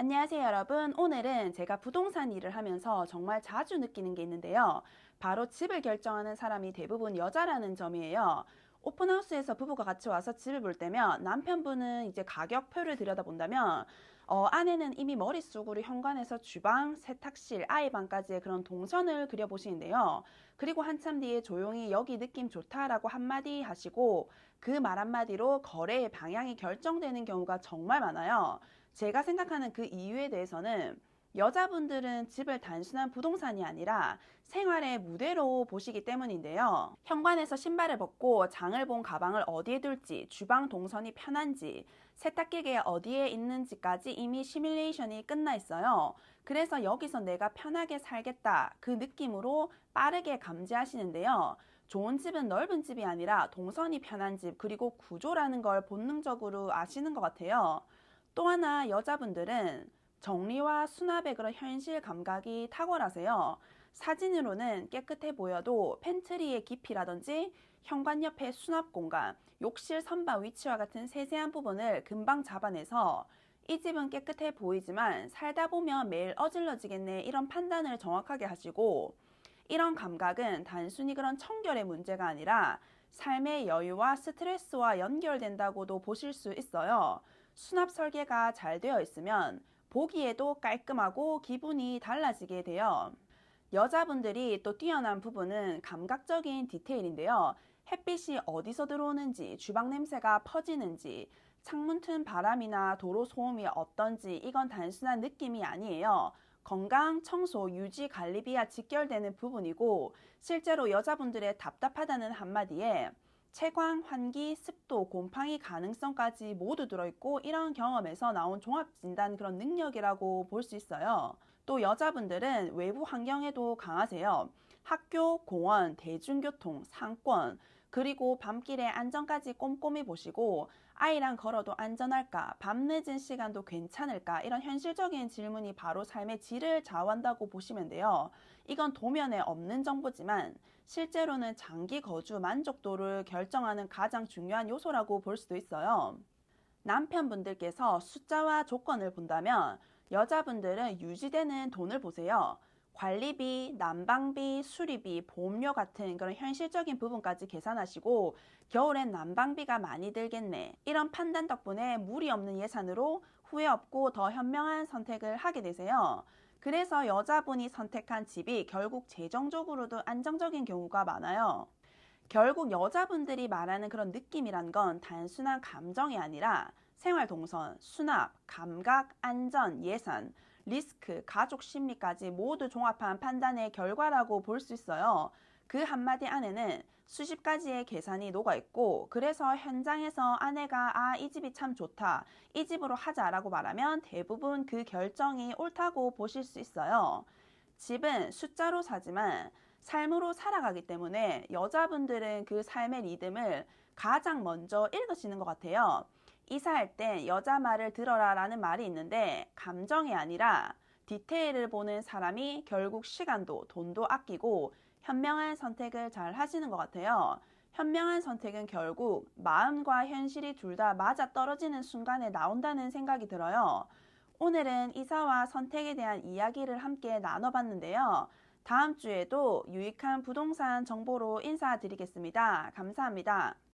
안녕하세요, 여러분. 오늘은 제가 부동산 일을 하면서 정말 자주 느끼는 게 있는데요. 바로 집을 결정하는 사람이 대부분 여자라는 점이에요. 오픈하우스에서 부부가 같이 와서 집을 볼 때면 남편분은 이제 가격표를 들여다본다면 어, 아내는 이미 머릿속으로 현관에서 주방, 세탁실, 아이 방까지의 그런 동선을 그려보시는데요. 그리고 한참 뒤에 조용히 여기 느낌 좋다라고 한마디 하시고 그 말 한마디로 거래의 방향이 결정되는 경우가 정말 많아요. 제가 생각하는 그 이유에 대해서는 여자분들은 집을 단순한 부동산이 아니라 생활의 무대로 보시기 때문인데요. 현관에서 신발을 벗고 장을 본 가방을 어디에 둘지, 주방 동선이 편한지, 세탁기가 어디에 있는지까지 이미 시뮬레이션이 끝나 있어요. 그래서 여기서 내가 편하게 살겠다. 그 느낌으로 빠르게 감지하시는데요. 좋은 집은 넓은 집이 아니라 동선이 편한 집, 그리고 구조라는 걸 본능적으로 아시는 것 같아요. 또 하나 여자분들은 정리와 수납의 그런 현실 감각이 탁월하세요. 사진으로는 깨끗해 보여도 팬트리의 깊이라든지 현관 옆의 수납 공간, 욕실 선반 위치와 같은 세세한 부분을 금방 잡아내서 이 집은 깨끗해 보이지만 살다 보면 매일 어질러지겠네 이런 판단을 정확하게 하시고 이런 감각은 단순히 그런 청결의 문제가 아니라 삶의 여유와 스트레스와 연결된다고도 보실 수 있어요. 수납 설계가 잘 되어 있으면 보기에도 깔끔하고 기분이 달라지게 돼요. 여자분들이 또 뛰어난 부분은 감각적인 디테일인데요. 햇빛이 어디서 들어오는지, 주방 냄새가 퍼지는지, 창문 튼 바람이나 도로 소음이 어떤지 이건 단순한 느낌이 아니에요. 건강, 청소, 유지, 관리비와 직결되는 부분이고 실제로 여자분들의 답답하다는 한마디에 채광, 환기, 습도, 곰팡이 가능성까지 모두 들어있고 이런 경험에서 나온 종합 진단 그런 능력이라고 볼 수 있어요. 또 여자분들은 외부 환경에도 강하세요. 학교, 공원, 대중교통, 상권, 그리고 밤길의 안전까지 꼼꼼히 보시고 아이랑 걸어도 안전할까, 밤늦은 시간도 괜찮을까 이런 현실적인 질문이 바로 삶의 질을 좌우한다고 보시면 돼요. 이건 도면에 없는 정보지만 실제로는 장기 거주 만족도를 결정하는 가장 중요한 요소라고 볼 수도 있어요. 남편분들께서 숫자와 조건을 본다면 여자분들은 유지되는 돈을 보세요. 관리비, 난방비, 수리비, 보험료 같은 그런 현실적인 부분까지 계산하시고 겨울엔 난방비가 많이 들겠네. 이런 판단 덕분에 무리 없는 예산으로 후회 없고 더 현명한 선택을 하게 되세요. 그래서 여자분이 선택한 집이 결국 재정적으로도 안정적인 경우가 많아요. 결국 여자분들이 말하는 그런 느낌이란 건 단순한 감정이 아니라 생활 동선, 수납, 감각, 안전, 예산, 리스크, 가족 심리까지 모두 종합한 판단의 결과라고 볼 수 있어요. 그 한마디 안에는 수십 가지의 계산이 녹아 있고 그래서 현장에서 아내가 아 이 집이 참 좋다 이 집으로 하자라고 말하면 대부분 그 결정이 옳다고 보실 수 있어요. 집은 숫자로 사지만 삶으로 살아가기 때문에 여자분들은 그 삶의 리듬을 가장 먼저 읽으시는 것 같아요. 이사할 때 여자 말을 들어라 라는 말이 있는데 감정이 아니라 디테일을 보는 사람이 결국 시간도 돈도 아끼고 현명한 선택을 잘 하시는 것 같아요. 현명한 선택은 결국 마음과 현실이 둘 다 맞아 떨어지는 순간에 나온다는 생각이 들어요. 오늘은 이사와 선택에 대한 이야기를 함께 나눠봤는데요. 다음 주에도 유익한 부동산 정보로 인사드리겠습니다. 감사합니다.